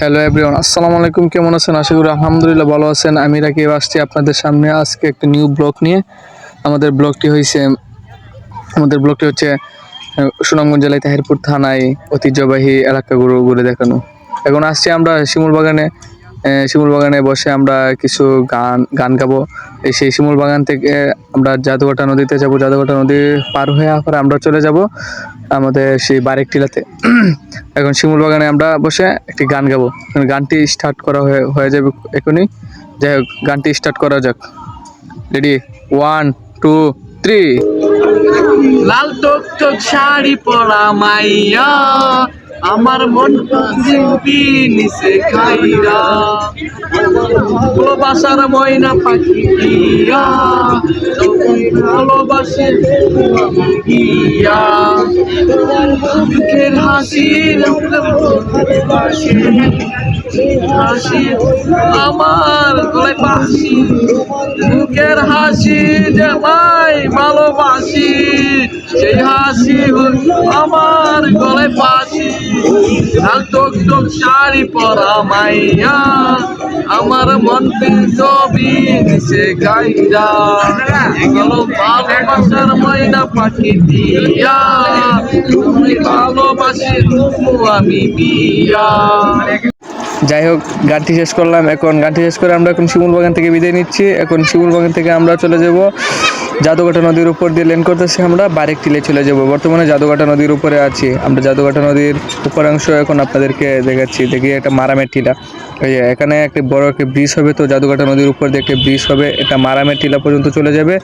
Hello everyone আসসালামু আলাইকুম, কেমন আছেন? আশা করি আলহামদুলিল্লাহ ভালো আছেন। আমি রাকিব, আসছি আপনাদের সামনে আজকে একটা নিউ ব্লগ নিয়ে। আমাদের ব্লগটি হয়েছে আমাদের ব্লগটি হচ্ছে সুনামগঞ্জ জেলায় তাহিরপুর থানায় ঐতিহ্যবাহী এলাকাগুলো ঘুরে দেখানো। এখন আসছি আমরা শিমুল বাগানে শিমুল বাগানে বসে আমরা কিছু গান গান গাবো। এই সেই শিমুল বাগান থেকে আমরা জাদুঘাটা নদীতে যাব। জাদুঘাটা নদী পার হয়ে পরে আমরা চলে যাব। আমাদের সেই বারেক টিলাতে। এখন শিমুল বাগানে আমরা বসে একটি গান গাবো। গানটি স্টার্ট করা হয়ে হয়ে যাবে এখনই। যাই হোক, গানটি স্টার্ট করা যাক। রেডি ওয়ান টু থ্রি লাল টক টক শাড়ি পরা মাইয়া। আমার মন জিম্পি নিচে খাইরা ভালোবাসার ময়না পাখি দিয়া ভালোবাসে গিয়া। মুখের হাসি হাসি, আমার গলায় বাসি মুখের হাসি যে মাই ভালোবাসি, সেই হাসি আমার গলায় পাশি লাল টক টক শাড়ি পরা মাইয়া, আমার মন ছবি দিছে গাইরা গেলো ভালোবাসার ময়না পাখি দিয়া, তুমি ভালোবাসি, তবু আমি বিয়া যাই হোক, গানটি শেষ করলাম। এখন গানটি শেষ করে আমরা এখন শিমুল বাগান থেকে বিদায় নিচ্ছি। এখন শিমুল বাগান থেকে আমরা চলে যাব জাদুঘাটা নদীর উপর দিয়ে লেন করতেছি আমরা, বারেক টিলে চলে যাব। বর্তমানে জাদুঘাটা নদীর উপরে আছি। আমরা জাদুঘাটা নদীর উপরাংশ এখন আপনাদেরকে দেখাচ্ছি। দেখি একটা মারামের টিলা। এই যে, এখানে একটা বড় একটা ব্রিজ হবে তো জাদুঘাটা নদীর উপর দিয়ে একটা ব্রিজ হবে। এটা মারামের টিলা পর্যন্ত চলে যাবে।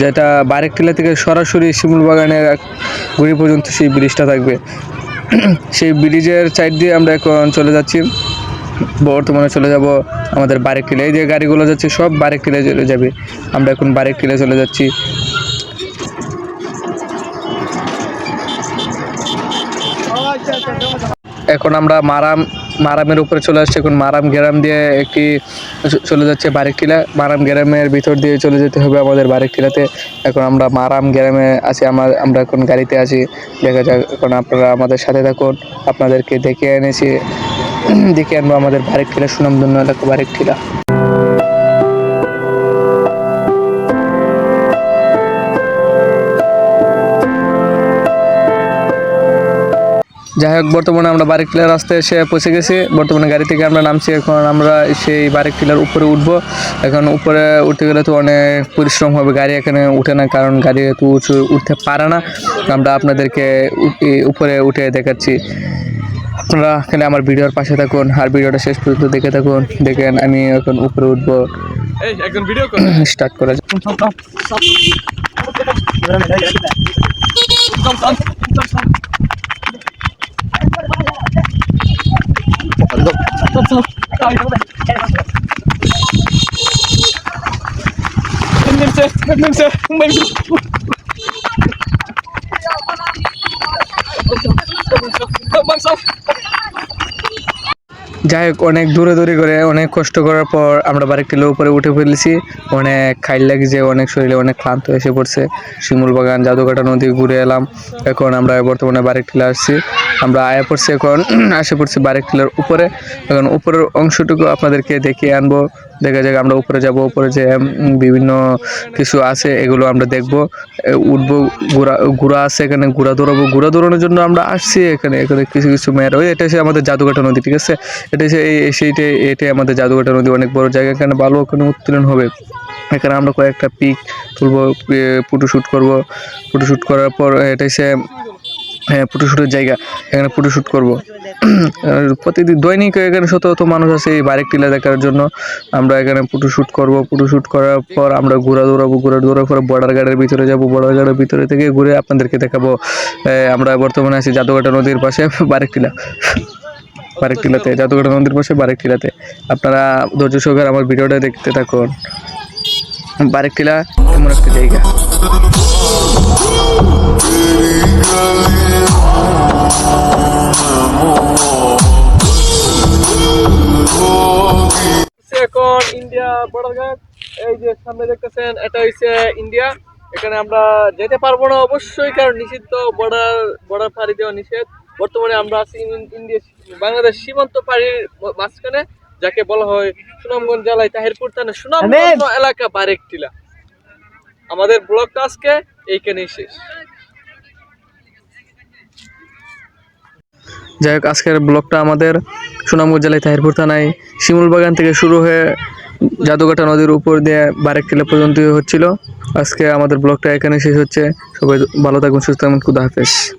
যেটা বারেক টিলা থেকে সরাসরি শিমুল বাগানের গুড়ি পর্যন্ত সেই ব্রিজটা থাকবে। সেই ব্রিজের সাইড দিয়ে আমরা এখন চলে যাচ্ছি। বর্তমানে চলে যাব আমাদের বারেক টিলা এই যে গাড়িগুলো যাচ্ছে, সব বারেক টিলায় চলে যাবে। আমরা এখন বারেক টিলায় চলে যাচ্ছি। এখন আমরা মারাম, মারামের উপরে চলে আসছি। এখন মারাম গ্রাম দিয়ে একটি চলে যাচ্ছে বারেক টিলা মারাম গ্রামের ভিতর দিয়ে চলে যেতে হবে আমাদের বারেক টিলাতে এখন আমরা মারাম গ্রামে আছি, আমার, আমরা এখন গাড়িতে আছি। দেখা যাক, এখন আপনারা আমাদের সাথে থাকুন। আপনাদেরকে দেখে এনেছি। দেখে আনব আমাদের বারেক টিলা সুনামধন্য এলাকা বারেক টিলা যাই হোক, বর্তমানে আমরা বারেক টিলার রাস্তায় এসে পৌঁছে গেছি। বর্তমানে গাড়ি থেকে আমরা নামছি, এখন আমরা সেই বারেক টিলার উপরে উঠবো। এখন উপরে উঠতে গেলে তো অনেক পরিশ্রম হবে, গাড়ি এখানে উঠে না, কারণ গাড়ি এত উঁচু উঠতে পারে না। আমরা আপনাদেরকে উপরে উঠে দেখাচ্ছি। আপনারা এখানে আমার ভিডিওর পাশে থাকুন আর ভিডিওটা শেষ পর্যন্ত দেখে থাকুন। দেখেন আমি এখন উপরে উঠবো। স্টার্ট করা। যাক। যাই হোক, অনেক দূরে দূরে করে অনেক কষ্ট করার পর আমরা বারেক টিলের উপরে উঠে ফেলেছি। অনেক খাইল লাগছে, অনেক শরীরে অনেক ক্লান্ত এসে পড়ছে। শিমুল বাগান জাদুকাটা নদী ঘুরে এলাম। এখন আমরা বর্তমানে বারেক টিলে আসছি। আমরা আয়া পড়ছি এখন আসে পড়ছি বারেক টিলের উপরে। এখন উপরের অংশটুকু আপনাদেরকে দেখিয়ে আনব। দেখা যাক আমরা উপরে যাব, উপরে যে বিভিন্ন কিছু আছে, এগুলো আমরা দেখব। উঠবো, ঘোরা ঘোরা আছে এখানে, ঘোরা দৌড়াবো। ঘোরা দৌড়ানোর জন্য আমরা আসছি এখানে এখানে কিছু কিছু মেয়েরা। ওই এটা হচ্ছে আমাদের জাদুঘাটা নদী, ঠিক আছে? এটা হচ্ছে এই সেইটাই এটাই আমাদের জাদুঘাটা নদী, অনেক বড় জায়গা। এখানে ভালো ওখানে উত্তোলন হবে। এখানে আমরা কয়েকটা পিক তুলবো ফটো শ্যুট করব। ফটো শ্যুট করার পর এটা হচ্ছে হ্যাঁ ফটোশ্যুটের জায়গা। এখানে ফটোশ্যুট করব। প্রতিদিন দৈনিক এখানে শত শত মানুষ আছে এই বারেক টিলা দেখার জন্য। আমরা এখানে ফটোশ্যুট করব ফটোশ্যুট করার পর আমরা ঘোরা দৌড়াবো, ঘোরা দৌড়ার পরে বর্ডার গার্ডের ভিতরে যাব বর্ডার গার্ডের ভিতরে থেকে ঘুরে আপনাদেরকে দেখাবো। আমরা বর্তমানে আছি জাদুঘাটা নদীর পাশে বারেক টিলা। বারেক টিলাতে, জাদুঘাটা নদীর পাশে বারেক টিলাতে। আপনারা ধৈর্য সহকারে আমার ভিডিওটা দেখতে থাকুন। বারেক টিলা এমন একটা জায়গা। ইন্ডিয়া বর্ডার গার্ড এই যে সামনে দেখতেছেন এটা হচ্ছে ইন্ডিয়া। এখানে আমরা যেতে পারব না অবশ্যই কারণ নিষিদ্ধ বর্ডার বর্ডার পাড়ি দেওয়া নিষেধ। বর্তমানে আমরা আছি ইন্ডিয়া বাংলাদেশ সীমান্ত পাড়ির মাঝখানে যাকে বলা হয় সুনামগঞ্জ জেলায় তাহিরপুর থানা সুনামগঞ্জ এলাকা বারেক টিলা আমাদের ব্লগটা আজকে এইখানেই শেষ। যাই হোক আজকের ব্লগটা আমাদের সুনামগঞ্জ জেলায় তাহিরপুর থানায় শিমুল বাগান থেকে শুরু হয়ে জাদুকাটা নদীর উপর দিয়ে বারেক কিলো পর্যন্ত হচ্ছিল। আজকে আমাদের ব্লগটা এখানে শেষ হচ্ছে। সবাই ভালো থাকবেন, সুস্থ থাকবেন। খুদা হাফেজ।